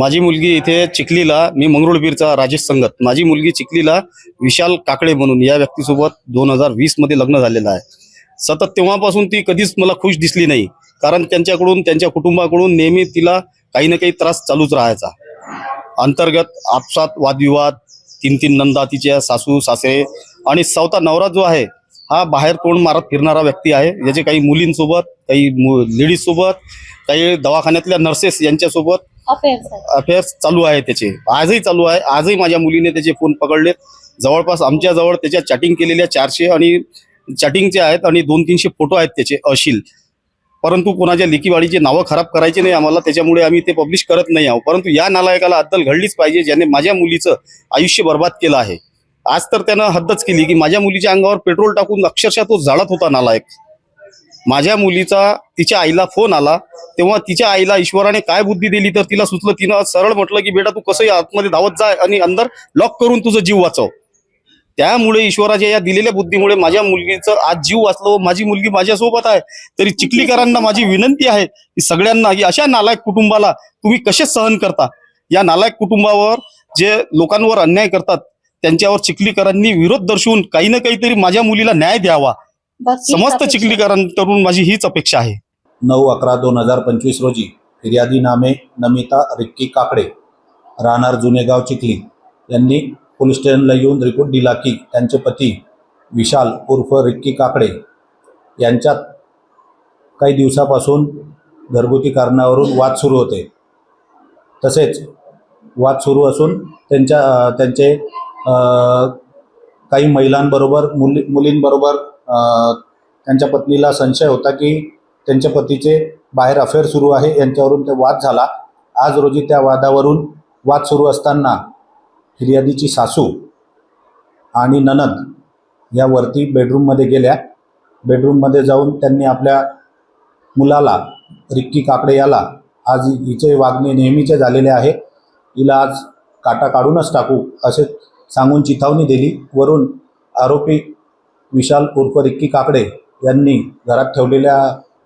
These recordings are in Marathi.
माझी मुलगी इथे चिखलीला मी मंगरुळपीरचा राजेश संगत. माझी मुलगी चिखलीला विशाल काकडे म्हणून या व्यक्तीसोबत दोन हजार वीसमध्ये लग्न झालेलं आहे. सतत तेव्हापासून ती कधीच मला खुश दिसली नाही. कारण त्यांच्याकडून त्यांच्या कुटुंबाकडून नेहमी तिला काही ना काही त्रास चालूच राहायचा. अंतर्गत आपसात वादविवाद तीन तीन नंदा तिच्या सासू सासरे आणि सावता नवरा जो आहे हा बाहेर तोंड मारत फिरणारा व्यक्ती आहे. याचे काही मुलींसोबत काही मु लेडीजसोबत काही दवाखान्यातल्या नर्सेस यांच्यासोबत अफेअर्स चालू आहे त्याचे. आजही चालू आहे. आजही माझ्या मुलीने त्याचे फोन पकडलेत. जवळपास आमच्या जवळ त्याच्या चॅटिंग केलेल्या चारशे आणि चॅटिंगचे आहेत आणि दोन तीनशे फोटो आहेत त्याचे अशील. परंतु कोणाच्या लेकीवाडीची नावं खराब करायची नाही आम्हाला. त्याच्यामुळे आम्ही ते पब्लिश करत नाही आहोत. परंतु या नालायकाला अद्दल घडलीच पाहिजे ज्याने माझ्या मुलीचं आयुष्य बर्बाद केलं आहे. आज तर त्यानं हद्दच केली की माझ्या मुलीच्या अंगावर पेट्रोल टाकून अक्षरशः तो जाळत होता नालायक. माझ्या मुलीचा तिच्या आईला फोन आला. तेव्हा तिच्या आईला ईश्वराने काय बुद्धी दिली तर तिला सुचलं तिनं सरळ म्हटलं की बेटा तू कसंही आतमध्ये धावत जा आणि अंदर लॉक करून तुझं जीव वाचव. त्यामुळे ईश्वराच्या या दिलेल्या बुद्धीमुळे माझ्या मुलगीचं आज जीव वाचलो. माझी मुलगी माझ्यासोबत आहे. तरी चिखलीकरांना माझी विनंती आहे की सगळ्यांना की अशा नालायक कुटुंबाला तुम्ही कसे सहन करता? या नालायक कुटुंबावर जे लोकांवर अन्याय करतात त्यांच्यावर चिखलीकरांनी विरोध दर्शवून काही ना काहीतरी माझ्या मुलीला न्याय द्यावा. समस्त अपेक्षा. चिखलीकरांकडून माझी हीच अपेक्षा आहे नऊ अकरा दोन हजार पंचवीस रोजी फिर्यादी नामे नमिता रिक्की काकडे राहणार जुनेगाव चिखली यांनी पोलीस स्टेशनला येऊन रिपोर्ट दिला की त्यांचे पती विशाल उर्फ रिक्की काकडे यांच्यात काही दिवसापासून घरगुती कारणावरून वाद सुरू होते तसेच वाद सुरू असून त्यांच्या त्यांचे काही महिलांबरोबर मुली मुलींबरोबर त्यांच्या पत्नीला संशय होता की त्यांच्या पतीचे बाहेर अफेअर सुरू आहे यांच्यावरून ते वाद झाला. आज रोजी त्या वादावरून वाद सुरू असताना फिर्यादीची सासू आणि ननद या वरती बेडरूममध्ये गेल्या. बेडरूममध्ये जाऊन त्यांनी आपल्या मुलाला रिक्की काकडे याला आज हिचे वागणे नेहमीचे झालेले आहे. हिला आज काटा काढूनच टाकू असे सांगून चिथावणी दिली. वरून आरोपी विशाल उर्फ रिक्की काकडे यांनी घरात ठेवलेल्या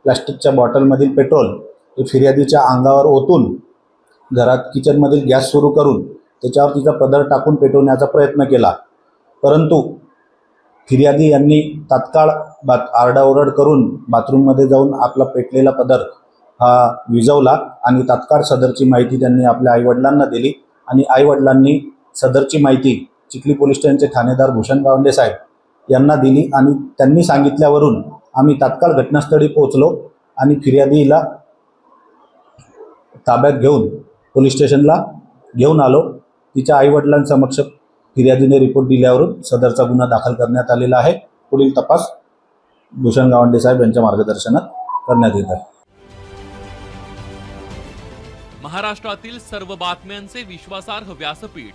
प्लॅस्टिकच्या बॉटलमधील पेट्रोल हे फिर्यादीच्या अंगावर ओतून घरात किचनमधील गॅस सुरू करून त्याच्यावर तिचा पदर टाकून पेटवण्याचा प्रयत्न केला. परंतु फिर्यादी यांनी तात्काळ बात आरडाओरड करून बाथरूममध्ये जाऊन आपला पेटलेला पदर हा विझवला आणि तात्काळ सदरची माहिती त्यांनी आपल्या आईवडिलांना दिली आणि आईवडिलांनी सदरची माहिती चिखली पोलीस स्टेशनचे ठाणेदार भूषण गावंडे साहेब यांना दिली आणि त्यांनी सांगितल्यावरून आम्ही तात्काळ घटनास्थळी पोहोचलो आणि फिर्यादीला ताब्यात घेऊन पोलीस स्टेशनला घेऊन आलो. तिच्या आईवडिलांसमक्ष फिर्यादीने रिपोर्ट दिल्यावरून सदरचा गुन्हा दाखल करण्यात आलेला आहे. पुढील तपास भूषण गावंडे साहेब यांच्या मार्गदर्शनात करण्यात येत आहे. महाराष्ट्रातील सर्व बातम्यांचे विश्वासार्ह व्यासपीठ